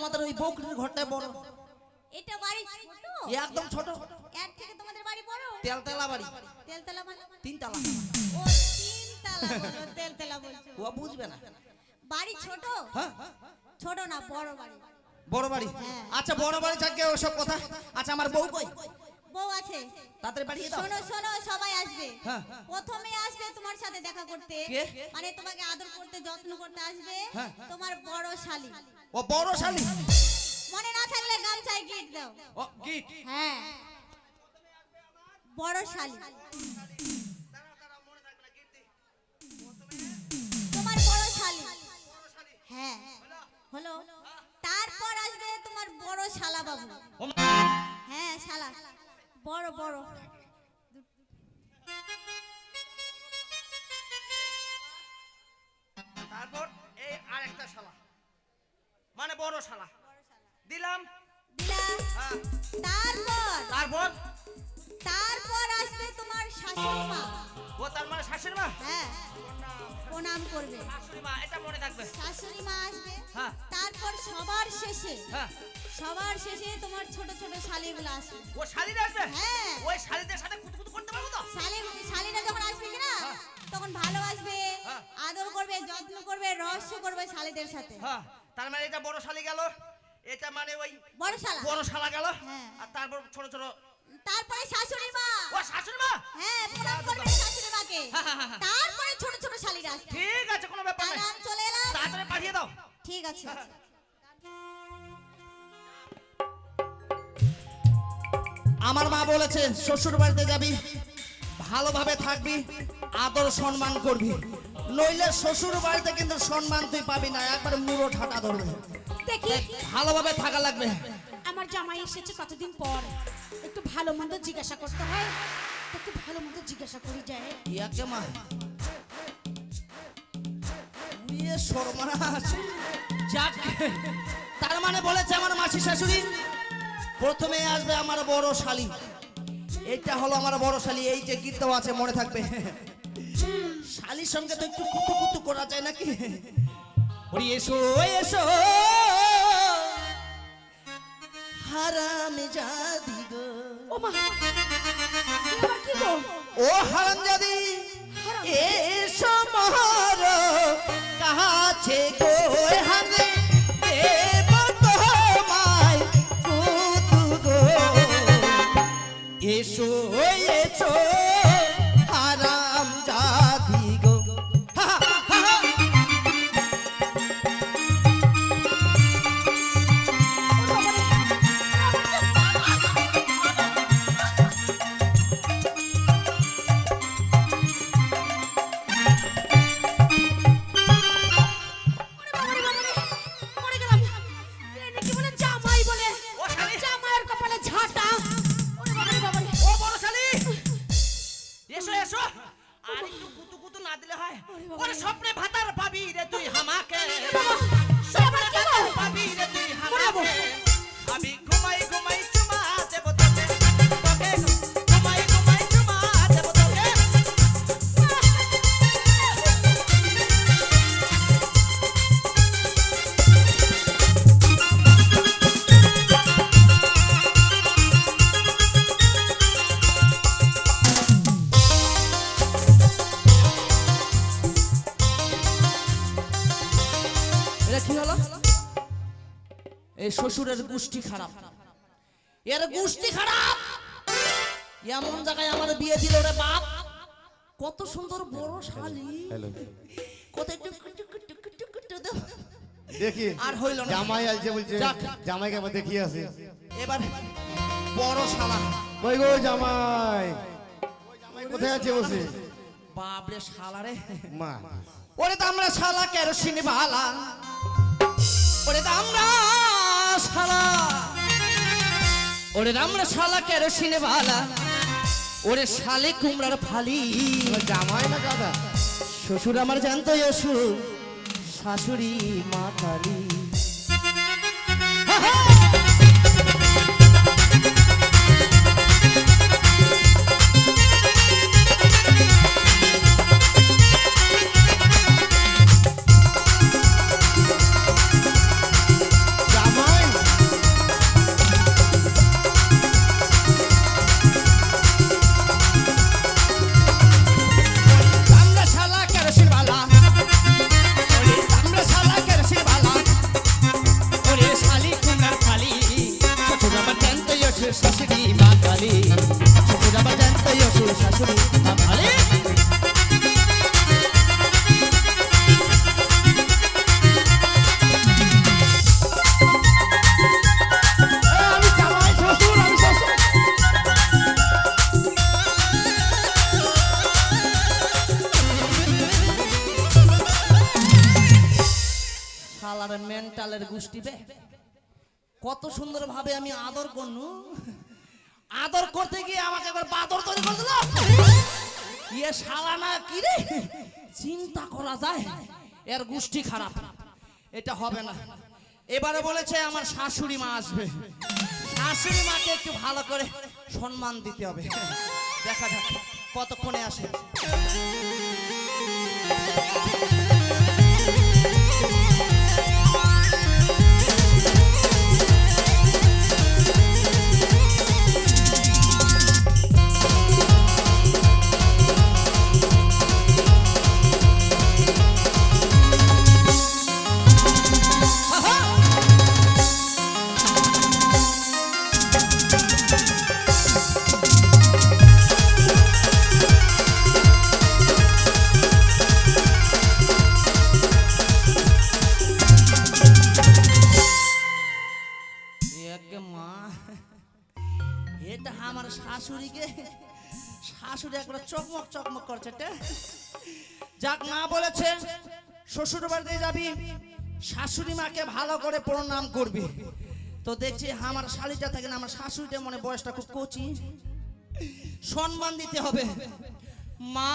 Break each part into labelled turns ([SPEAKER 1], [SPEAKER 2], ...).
[SPEAKER 1] আমাদের ওই বকরির ঘরটাই বড়।
[SPEAKER 2] এটা বাড়ি ছোট?
[SPEAKER 1] একদম ছোট।
[SPEAKER 2] এর থেকে তোমাদের বাড়ি বড়?
[SPEAKER 1] তেলতেলা বাড়ি।
[SPEAKER 2] তেলতলা মানে?
[SPEAKER 1] তিনতলা।
[SPEAKER 2] ও তিনতলা বলো তেলতলা বলছো।
[SPEAKER 1] ও বুঝবে না।
[SPEAKER 2] বাড়ি ছোট?
[SPEAKER 1] হ্যাঁ।
[SPEAKER 2] ছোট না বড় বাড়ি।
[SPEAKER 1] বড় বাড়ি?
[SPEAKER 2] হ্যাঁ।
[SPEAKER 1] আচ্ছা বড় বাড়ি যাকে ওসব কথা। আচ্ছা আমার বউ কই?
[SPEAKER 2] বউ আছে।
[SPEAKER 1] তাড়াতাড়ি বাড়ি
[SPEAKER 2] শোনো শোনো সবাই আসবে। প্রথমে আসবে তোমার সাথে দেখা করতে। মানে তোমাকে আদর করতে যত্ন করতে আসবে
[SPEAKER 1] হ্যাঁ।
[SPEAKER 2] তোমার বড় শালি।
[SPEAKER 1] ও বড় শালি?
[SPEAKER 2] মনে না থাকলে গামছায় গিট দাও।
[SPEAKER 1] ও গিট?
[SPEAKER 2] হ্যাঁ। বড় শালি। তোমার বড় শালি। হ্যাঁ। হলো। তারপর আসবে তোমার বড় শালা বাবু হ্যাঁ শালা। বড় বড়।
[SPEAKER 1] তারপর এই আরেকটা শালা। মানে বড় শালা। দিলাম।
[SPEAKER 2] দিলাম।
[SPEAKER 1] হ্যাঁ।
[SPEAKER 2] তারপর?
[SPEAKER 1] তারপর?
[SPEAKER 2] তারপর আসবে তোমার শাশুড়ি মা।
[SPEAKER 1] ও তার মানে শাশুড়ি মা?
[SPEAKER 2] হ্যাঁ। প্রণাম করবে।
[SPEAKER 1] শাশুড়ি মা এটা মনে থাকবে।
[SPEAKER 2] শাশুড়ি মা আসবে।
[SPEAKER 1] হ্যাঁ।
[SPEAKER 2] তারপর সবার শেষে
[SPEAKER 1] হ্যাঁ।
[SPEAKER 2] সবার শেষে তোমার ছোট ছোট শালিগুলো আসবে।
[SPEAKER 1] ও শালিরা আসবে?
[SPEAKER 2] হ্যাঁ।
[SPEAKER 1] ওই শালিদের সাথে কুতকুতু করতে পারব তো?
[SPEAKER 2] শালি শালিরা যখন আসবে কিনা?
[SPEAKER 1] হ্যাঁ।
[SPEAKER 2] তখন ভালোবাসবে
[SPEAKER 1] হ্যাঁ।
[SPEAKER 2] আদর করবে যত্ন করবে রহস্য করবে শালিদের সাথে।
[SPEAKER 1] হ্যাঁ তার মানে এটা বড় শালি গেল এটা মানে ওই
[SPEAKER 2] বড় শালা।
[SPEAKER 1] বড় শালা গেল
[SPEAKER 2] হ্যাঁ।
[SPEAKER 1] আর তারপর ছোট ছোট
[SPEAKER 2] তারপরে শাশুড়ি মা।
[SPEAKER 1] ও শাশুড়ি মা?
[SPEAKER 2] হ্যাঁ প্রণাম করবে শাশুড়ি মাকে।
[SPEAKER 1] হ্যাঁ, হ্যাঁ, হ্যাঁ।
[SPEAKER 2] তারপরে ছোট ছোট শালিরা আসবে
[SPEAKER 1] ঠিক আছে কোনো ব্যাপার নেই।
[SPEAKER 2] আমি চলে এলাম।
[SPEAKER 1] তাড়াতাড়ি পাঠিয়ে দাও।
[SPEAKER 2] ঠিক আছে।
[SPEAKER 1] আমার মা বলেছে শ্বশুর বাড়িতে যাবি। ভালোভাবে থাকবি আদর সম্মান করবি। নইলে শ্বশুর বাড়িতে কিন্তু সম্মান তুই পাবি না একবার মুড়ো ঠাটা ধরবে।
[SPEAKER 3] দেখি।
[SPEAKER 1] ভালোভাবে থাকা লাগবে।
[SPEAKER 3] আমার জামাই এসেছে কতদিন পর। একটু ভালো মন্দ জিজ্ঞাসা করতে হয়। একটু ভালো মন্দ জিজ্ঞাসা করি যায়।
[SPEAKER 1] ইয়াকে মা? ইয়ে সর্বনাশ। যাক তার মানে বলেছে আমার মাসি শাশুড়ি প্রথমে আসবে আমার বড় শালি। এইটা হলো আমার বড় শালি এই যে গীত আছে মনে থাকবে। শালির সঙ্গে তো একটু কুতু কুতু করা যায় নাকি? ওরে এসো এসো। হারাম জাদি গো।
[SPEAKER 3] ও মা এবার কি গো?
[SPEAKER 1] ও হারামজাদি এসো মহর কাছে গো হামে Amigo, como aí গোষ্ঠী খারাপ। এর গোষ্ঠী খারাপ। এমন জায়গায় আমার বিয়ে দিল রে বাপ। কত সুন্দর বড় শালি। কত।
[SPEAKER 4] দেখি।
[SPEAKER 1] আর হইল না।
[SPEAKER 4] জামাই আলছে বলছে জামাইকে আবার দেখিয়ে আসে।
[SPEAKER 1] এবার বড় শালা।
[SPEAKER 4] কই গো জামাই? জামাই কোথায় আছে বসে
[SPEAKER 1] বাপরে শালা রে।
[SPEAKER 4] মা।
[SPEAKER 1] ওরে দামরা শালা কেরোসিন বালা। ওরে দামরা শালা। ওরে দামরা শালা কেরোসিনে বালা। ওরে শালে কুমড়ার ফালি।
[SPEAKER 4] জামাই না দাদা
[SPEAKER 1] শ্বশুর আমার জানতো যশু শাশুড়ি মাতালি কালী। বে। কত সুন্দর ভাবে আমি আদর করনু। আদর করতে গিয়ে আমাকে একবার বাদর তৈরি করে দিল। ইয়ে শালা না কি রে? চিন্তা করা যায়। এর গুষ্টি খারাপ। এটা হবে না। এবারে বলেছে আমার শাশুড়ি মা আসবে। শাশুড়ি মাকে একটু ভালো করে সম্মান দিতে হবে। দেখা যাক কতক্ষণে আসে। শাশুড়িকে শাশুড়ি একবার চকমক চকমক করছে যাক, মা বলেছে, শ্বশুর বাড়িতে যাবি, শাশুড়ি মাকে ভালো করে প্রণাম করবি। তো দেখছি, আমার শালিটা থাকে না, আমার শাশুড়িটা মনে বয়সটা খুব কচি। সম্মান দিতে হবে। মা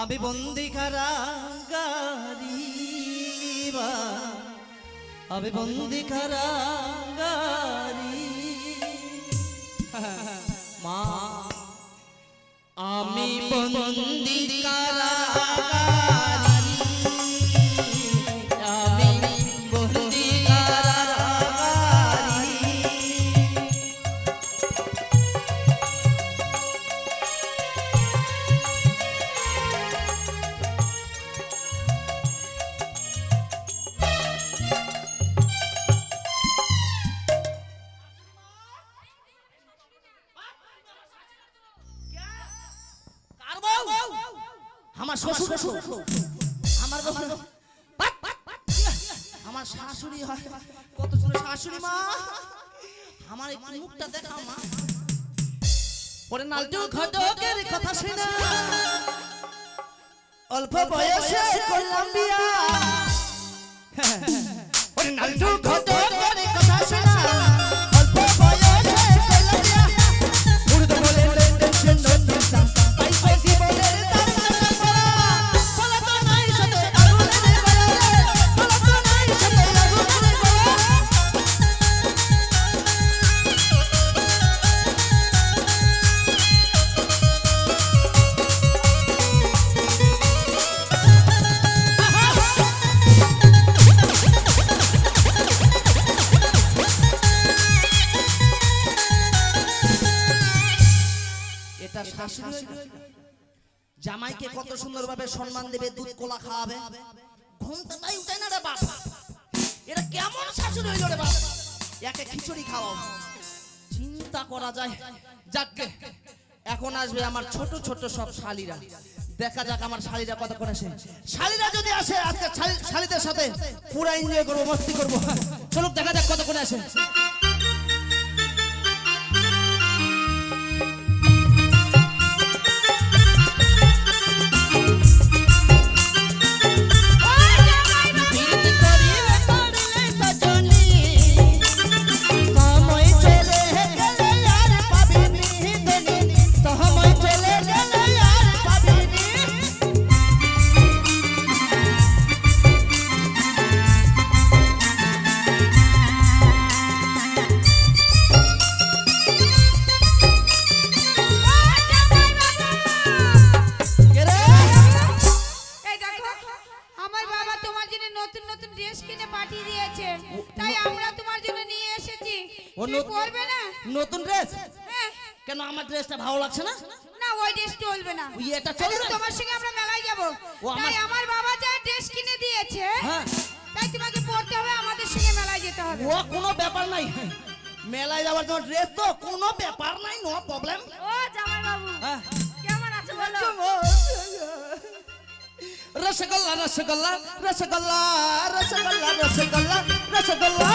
[SPEAKER 1] আমি বন্দি কারাগারি বা আমি বন্দি কারাগারি মা শ্বশুর আমার। আমার শাশুড়ি হয়। কত সুন্দর শাশুড়ি মা। আমার একটু মুখটা দেখাও মা। ওরে নালটু ঘটকের কথা শুনে। অল্প বয়সে করলাম বিয়া ওরে নালটু ঘটকের কথা শুনে। সুন্দরভাবে সম্মান দেবে, দুধ কোলা খাওয়াবে। ঘুমটা তাই উঠে না রে বাপ? এটা কেমন শাশুড়ি হইল রে বাপ? একে খিচুড়ি খাওয়াও। চিন্তা করা যায়। যাকগে, এখন আসবে আমার ছোট ছোট সব শালিরা। দেখা যাক আমার শালিরা কত করে আসে। শালিরা যদি আসে, আজকে শালি- শালিদের সাথে পুরা এনজয় করব, মস্তি করব। চলুক, দেখা যাক কত করে আসে। ড্রেসটা ভালো লাগছে না?
[SPEAKER 3] না ওই ড্রেস চলবে না।
[SPEAKER 1] ওই এটা চলবে?
[SPEAKER 3] তোমার সঙ্গে আমরা মেলায় যাব। তাই আমার বাবা যা ড্রেস কিনে দিয়েছে
[SPEAKER 1] হ্যাঁ।
[SPEAKER 3] তাই তোমাকে পরতে হবে আমাদের সঙ্গে মেলায় যেতে হবে।
[SPEAKER 1] ও কোনো ব্যাপার নাই। মেলায় যাওয়ার জন্য ড্রেস তো কোনো ব্যাপার নাই নো প্রবলেম
[SPEAKER 3] ও জামাই বাবু
[SPEAKER 1] হ্যাঁ।
[SPEAKER 3] কেমন আছো বলো?
[SPEAKER 1] রসগোল্লা রসগোল্লা রসগোল্লা রসগোল্লা রসগোল্লা রসগোল্লা।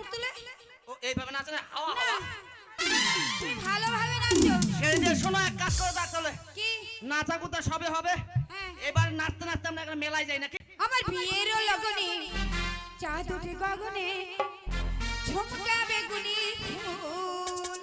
[SPEAKER 3] মুখ তুলে
[SPEAKER 1] ও এইভাবে নাচে না হাওয়া হাওয়া।
[SPEAKER 3] তুমি ভালোভাবে
[SPEAKER 1] নাচছো সেদিন শোনো এক কাজ করো তাহলে
[SPEAKER 3] কি?
[SPEAKER 1] নাচা কুতা সবে হবে।
[SPEAKER 3] হ্যাঁ।
[SPEAKER 1] এবার নাচতে নাচতে আমরা একটা মেলায় যাই নাকি?
[SPEAKER 3] আমার বিয়েরও লগনে চাঁদ উঠে গগনে ঝুমকা বেগুনি ফুল।